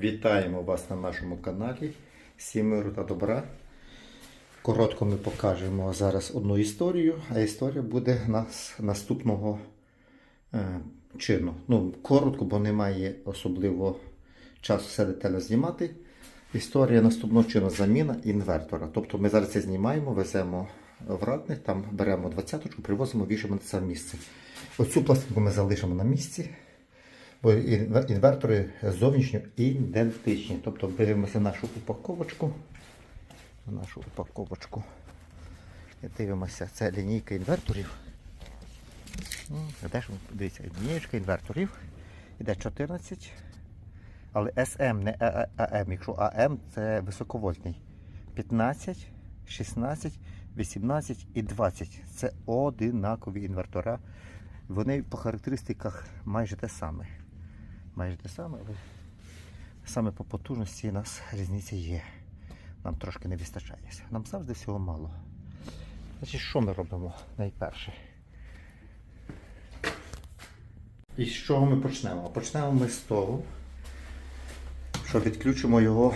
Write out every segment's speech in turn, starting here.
Вітаємо вас на нашому каналі Всім миру та добра. Коротко ми покажемо зараз одну історію, а історія буде нас наступного е, чину. Ну, коротко, бо немає особливо часу все детально знімати. Історія наступного чину заміна інвертора. Тобто ми зараз це знімаємо, веземо в Ратне, там беремо двадцяточку, привозимо, вішаємо на це місце. Оцю пластинку ми залишимо на місці. Бо інвертори зовнішньо ідентичні. Тобто дивимося нашу упаковочку. Нашу упаковочку. І дивимося, це лінійка інверторів. Де ж, дивіться, лінійка інверторів. Іде 14. Але SM, не А- А- АМ. Якщо АМ це високовольтний. 15, 16, 18 і 20. Це одинакові інвертора. Вони по характеристиках майже те саме. Майже те саме, але саме по потужності у нас різниця є. Нам трошки не вистачає. Нам завжди всього мало. Значить, що ми робимо найперше? І з чого ми почнемо? Почнемо ми з того, що відключимо його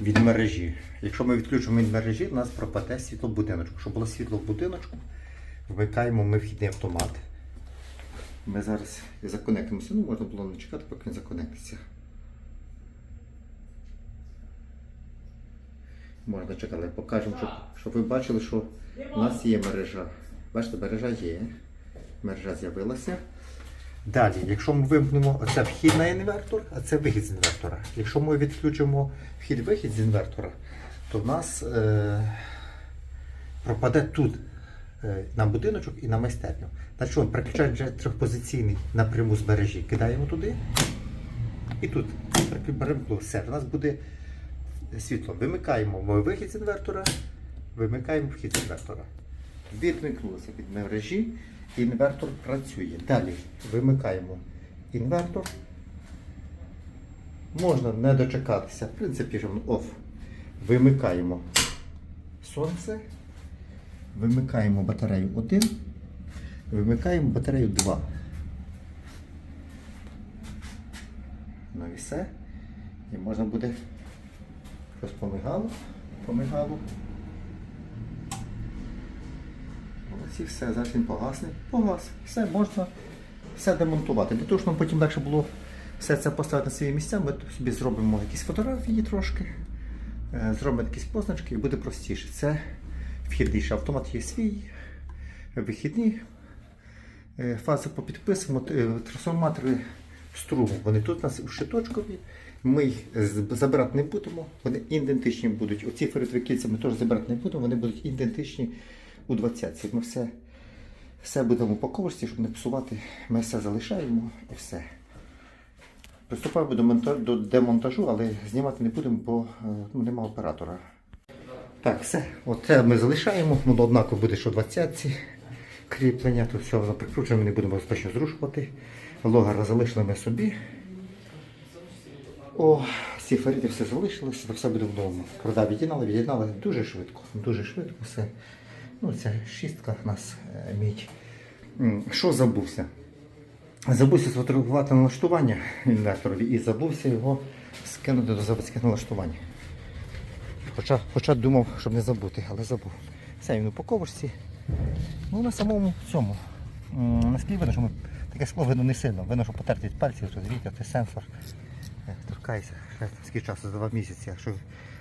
від мережі. Якщо ми відключимо від мережі, у нас пропаде світло в будиночку. Щоб було світло в будиночку, вмикаємо ми вхідний автомат. Ми зараз законектимося. Ну, можна було не чекати, поки він законектиться. Можна чекати, покажемо, щоб, щоб ви бачили, що у нас є мережа. Бачите, мережа є. Мережа з'явилася. Далі, якщо ми вимкнемо оце вхід на інвертор, а це вихід з інвертора. Якщо ми відключимо вхід-вихід з інвертора, то в нас е, пропаде тут на будиночок і на майстерню. Значить, що, переключаємо вже трьохпозиційний напряму з мережі, кидаємо туди і тут беремо все. У нас буде світло. Вимикаємо ми вихід з інвертора, вимикаємо вхід з інвертора. Відмикнулося від мережі, інвертор працює. Далі вимикаємо інвертор. Можна не дочекатися. В принципі, off. Вимикаємо сонце, вимикаємо батарею 1, вимикаємо батарею 2. Ну і все. І можна буде щось помигало, помигало. Ось і все, зараз він погасне. Погас. Все, можна все демонтувати. Для того, щоб нам потім легше було все це поставити на свої місця, ми собі зробимо якісь фотографії трошки, е, зробимо якісь позначки і буде простіше. Це вхідний ще автомат є свій, вихідні. Е, Фази попідписуємо, е, трансформатори струму. Вони тут у нас щиточкові. Ми їх забирати не будемо, вони ідентичні будуть. Оці феритові кільця ми теж забирати не будемо, вони будуть ідентичні у 20-ці. Ми все, все будемо в упаковочці, щоб не псувати. Ми все залишаємо і все. Приступаємо до, демонтажу, але знімати не будемо, бо е, ну, нема оператора. Так, все. Оце ми залишаємо. Воно однаково буде, що 20-ці кріплення. Тут все воно прикручено, ми не будемо точно зрушувати. Логара залишили ми собі. О, всі ферити все залишилося, все буде вдома. Прода від'єднали, від'єднали дуже швидко. Дуже швидко все. Ну, ця шістка у нас е, мідь. Що забувся? Забувся сфотографувати налаштування інверторові і забувся його скинути до заводських налаштувань. Хоча, хоча думав, щоб не забути, але забув. Все, він у упаковочці. Ну на самому цьому. м, На склі видно, що ми таке скло видно не сильно. Видно, що потерті від пальців, то звідти, це сенсор. Е, Торкайся, скільки часу за два місяці. Якщо,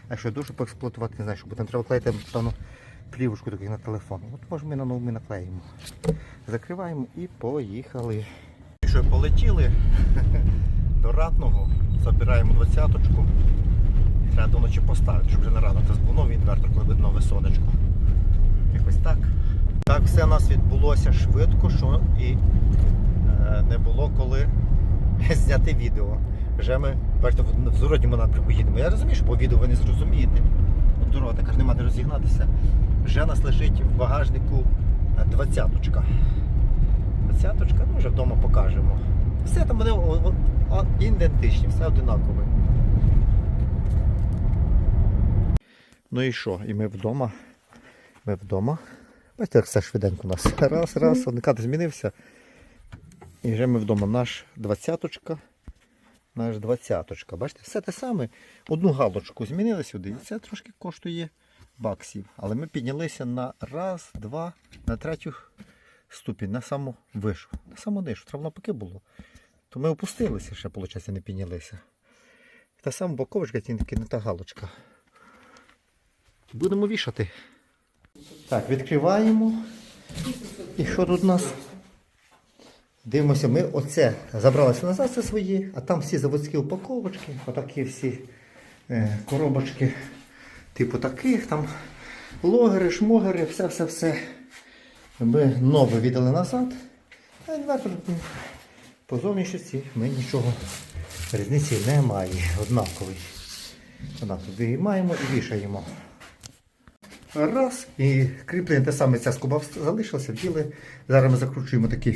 якщо дуже поексплуатувати, не знаю, що буде, треба клеїти певно, плівочку таку на телефон. От може ми на нову ми наклеїмо. Закриваємо і поїхали. Що полетіли до ратного, забираємо двадцяточку. Треба до ночі поставити, щоб вже на ранок це був новий інвертор, коли буде нове сонечко. Якось так. Так все у нас відбулося швидко, що і е, не було коли зняти відео. Вже ми бачите, в зворотньому напрямку їдемо. Я розумію, що по відео ви не зрозумієте. От дорога така ж нема де розігнатися. Вже нас лежить в багажнику е, двадцяточка. Двадцяточка, ну вже вдома покажемо. Все там вони ідентичні, все одинакове. Ну і що? І ми вдома. Ми вдома. Бачите, як все швиденько у нас. Раз, раз, один змінився. І вже ми вдома. Наш двадцяточка. наш двадцяточка. Бачите, все те саме. Одну галочку змінили сюди. І це трошки коштує баксів. Але ми піднялися на раз, два, на третю ступінь, на саму вишу. На саму нишу. Треба навпаки було. То ми опустилися ще, виходить, не піднялися. Та сама боковочка, тільки не та галочка. Будемо вішати. Так, відкриваємо. І що тут у нас? Дивимося, ми оце забралися назад це свої, а там всі заводські упаковочки, отакі всі е, коробочки, типу таких, там логери, шмогери, все-все-все. Ми нове віддали назад. А інвертор по зовнішності ми нічого різниці немає. Однаковий. Однаковий. Виймаємо і вішаємо. Раз. І кріплення те саме ця скоба залишилася, вділи. Зараз ми закручуємо такі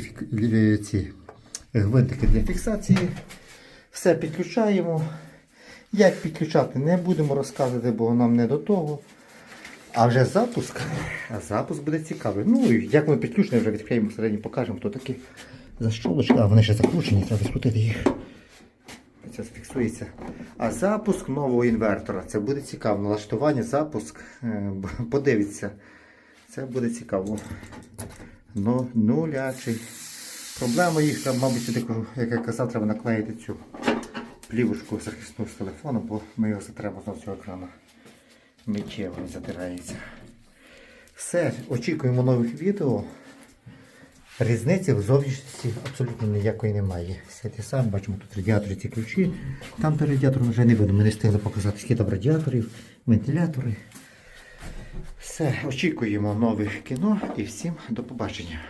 ці гвинтики для фіксації. Все підключаємо. Як підключати, не будемо розказувати, бо нам не до того. А вже запуск. А запуск буде цікавий. Ну і як ми підключені, вже відкриємо всередині, покажемо, хто такі защолочки. А вони ще закручені, треба скрутити їх. Це зафіксується. А запуск нового інвертора. Це буде цікаво. Налаштування, запуск. е, Подивіться. Це буде цікаво. Ну, нулячий. Проблема їх, мабуть, як я казав, треба наклеїти цю плівочку захисну з телефону, бо ми його затремо з цього екрану. Миттєво затирається. Все, очікуємо нових відео. Різниці в зовнішності абсолютно ніякої немає. Все те саме, бачимо тут радіатори ці ключі. Там то радіатор вже не видно. Ми не встигли показати, там радіаторів, вентилятори. Все, очікуємо нових кіно і всім до побачення.